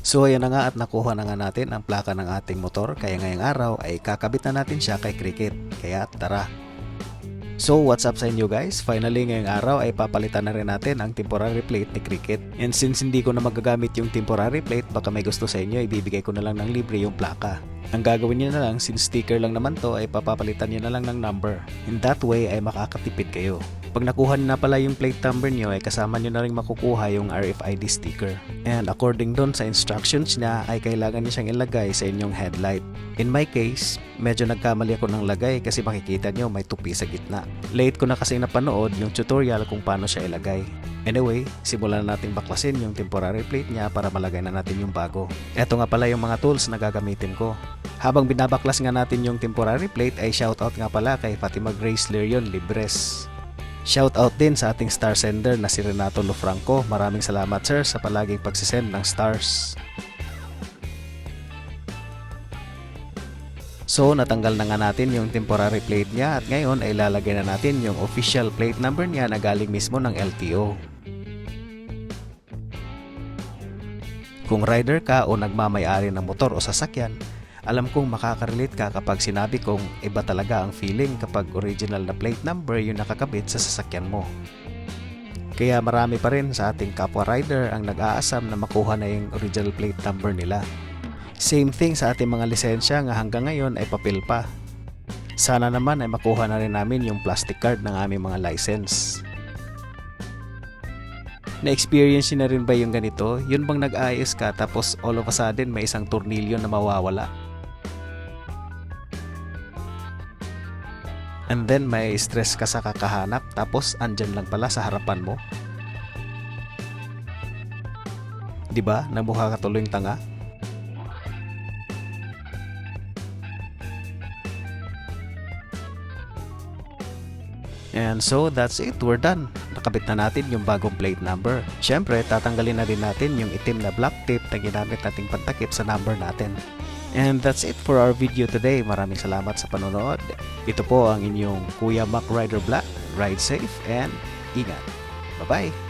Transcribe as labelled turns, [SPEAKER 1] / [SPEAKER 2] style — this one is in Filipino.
[SPEAKER 1] So ayan na nga at nakuha na nga natin ang plaka ng ating motor kaya ngayong araw ay kakabit na natin siya kay Cricket. Kaya tara! So what's up sa inyo guys? Finally ngayong araw ay papalitan na rin natin ang temporary plate ni Cricket. And since hindi ko na magagamit yung temporary plate, baka may gusto sa inyo, ibibigay ko na lang ng libre yung plaka. Ang gagawin niyo na lang, since sticker lang naman to, ay papapalitan niyo na lang ng number. In that way ay makakatipid kayo. Pag nakuha na pala yung plate number niyo, ay kasama niyo na rin makukuha yung RFID sticker. And according doon sa instructions niya, ay kailangan niya siyang ilagay sa inyong headlight. In my case, medyo nagkamali ako ng lagay kasi makikita niyo may tupi sa gitna. Late ko na kasi napanood yung tutorial kung paano siya ilagay. Anyway, simulan na natin baklasin yung temporary plate niya para malagay na natin yung bago. Ito nga pala yung mga tools na gagamitin ko. Habang binabaklas nga natin yung temporary plate ay shoutout nga pala kay Fatima Grace Lerion Libres. Shoutout din sa ating star sender na si Renato Lofranco. Maraming salamat sir sa palaging pagsisend ng stars. So natanggal na nga natin yung temporary plate niya at ngayon ay lalagay na natin yung official plate number niya na galing mismo ng LTO. Kung rider ka o nagmamayari ng motor o sasakyan, alam kong makakarelate ka kapag sinabi kong iba talaga ang feeling kapag original na plate number yung nakakabit sa sasakyan mo. Kaya marami pa rin sa ating kapwa rider ang nag-aasam na makuha na yung original plate number nila. Same thing sa ating mga lisensya nga hanggang ngayon ay papel pa. Sana naman ay makuha na rin namin yung plastic card ng aming mga license. Na-experience na rin ba yung ganito? Yun bang nag-ayos ka tapos all of a sudden may isang tornilyo na mawawala? And then may stress ka sa kakahanap tapos andyan lang pala sa harapan mo. 'Di ba? Namukha ka tuloy tanga. And so that's it, we're done. Nakabit na natin yung bagong plate number. Siyempre, tatanggalin na rin natin yung itim na black tape na ginamit nating pantakip sa number natin. And that's it for our video today. Maraming salamat sa panonood. Ito po ang inyong Kuya Mac Rider Black. Ride safe and ingat. Bye-bye!